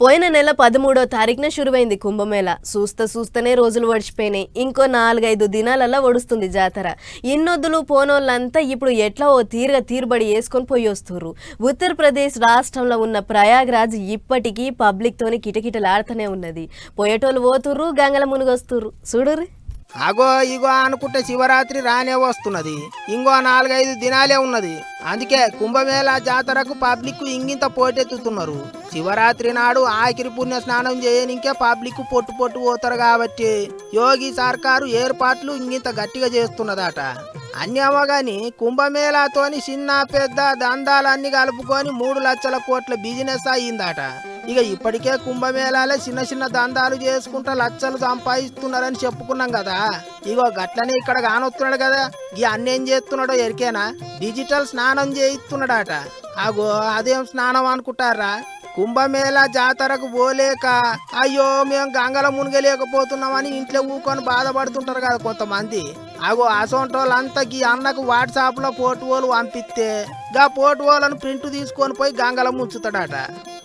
పోయిన నెల పదమూడో తారీఖున శురువైంది కుంభమేళ. చూస్తే చూస్తేనే రోజులు ఒడిచిపోయినాయి. ఇంకో నాలుగైదు దినాలల్లా ఒడుస్తుంది జాతర. ఇన్నొద్దులు పోనోళ్ళంతా ఇప్పుడు ఎట్లా ఓ తీరుగా తీరుబడి వేసుకొని పోయి వస్తుర్రు. ఉత్తరప్రదేశ్ రాష్ట్రంలో ఉన్న ప్రయాగ్రాజ్ ఇప్పటికీ పబ్లిక్తోని కిటకిటలాడుతూనే ఉన్నది. పోయేటోళ్ళు పోతుర్రు గంగల మునిగొస్తుర్రు. చూడుర్రి. అగో ఇగో అనుకుంటే శివరాత్రి రానే వస్తున్నది. ఇంకో నాలుగైదు దినాలే ఉన్నది. అందుకే కుంభమేళా జాతరకు పబ్లిక్ ఇంగింత పోటెత్తుతున్నారు. శివరాత్రి నాడు ఆఖరి పుణ్య స్నానం చేయనికే పబ్లిక్ పొట్టు పొట్టు పోతారు కాబట్టి యోగి సర్కారు ఏర్పాట్లు ఇంగింత గట్టిగా చేస్తున్నదట. అన్యమో గాని కుంభమేళాతోని చిన్న పెద్ద దందాలన్నీ కలుపుకొని మూడు లక్షల కోట్ల బిజినెస్ అయ్యిందట. ఇక ఇప్పటికే కుంభమేళాలే చిన్న చిన్న దందాలు చేసుకుంటా లచ్చలు సంపాదిస్తున్నారని చెప్పుకున్నాం కదా. ఇగో గట్లనే ఇక్కడ కానొస్తున్నాడు కదా. ఈ అన్నేం చేస్తున్నాడో ఎరికేనా? డిజిటల్ స్నానం చేయిస్తున్నాడట. అగో అదేం స్నానం అనుకుంటారా? కుంభమేళా జాతరకు పోలేక అయ్యో మేము గంగల మునిగలేకపోతున్నామని ఇంట్లో ఊకొని బాధపడుతుంటారు కదా కొంతమంది. అగో అసోంటోళ్ళంతా ఈ అన్నకు వాట్సాప్లో ఫోటోలు పంపిస్తే గా ఫోటోలను ప్రింట్ తీసుకొని పోయి గంగల ముంచుతాడట.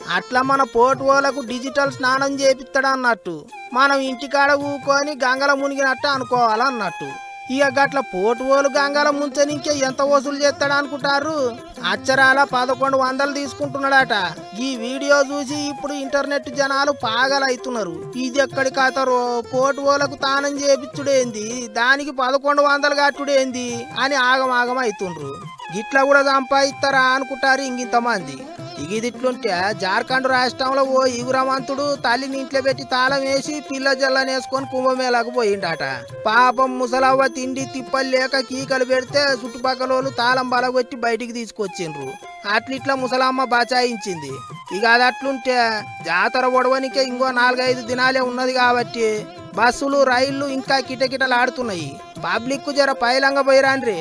అట్లా మన పోటువోలకు డిజిటల్ స్నానం చేపిస్తాడు అన్నట్టు మనం ఇంటికాడ ఊకొని గంగల మునిగినట్టు అనుకోవాలన్నట్టు. ఇక గట్ల పోటువోలు గంగల ముంచనికే ఎంత వసూలు చేస్తాడు అనుకుంటారు అచ్చరాల పదకొండు వందలు తీసుకుంటున్నాడట. ఈ వీడియో చూసి ఇప్పుడు ఇంటర్నెట్ జనాలు పాగలవుతున్నారు ఇది ఎక్కడి కథరో పోటువోలకు తానం చేపించుడేంది దానికి పదకొండు వందలు కట్టుడేంది? అని ఆగమాగం అవుతుండ్రు గిట్లా కూడా సంపాదిస్తారా అనుకుంటారు ఇంకింతమంది ఇగిదిట్లుంటే జార్ఖండ్ రాష్ట్రంలో ఓ ఇగురమంతుడు తల్లిని ఇంట్లో పెట్టి తాళం వేసి పిల్ల జల్లనేసుకొని కుంభమేళకు పోయిండట. పాపం ముసలవ్వ తిండి తిప్పలు లేక కీకలు పెడితే చుట్టుపక్కల వాళ్ళు తాళం బలగొట్టి బయటికి తీసుకొచ్చిండ్రు. అట్లిట్లా ముసలమ్మ బచాయించింది. ఇక అది అట్లుంటే జాతర ఒడవనికే ఇంకో నాలుగైదు దినాలే ఉన్నది కాబట్టి బస్సులు రైళ్ళు ఇంకా కిటకిటలాడుతున్నాయి. పబ్లిక్ జర పైలంగా పోయిరాండ్రి.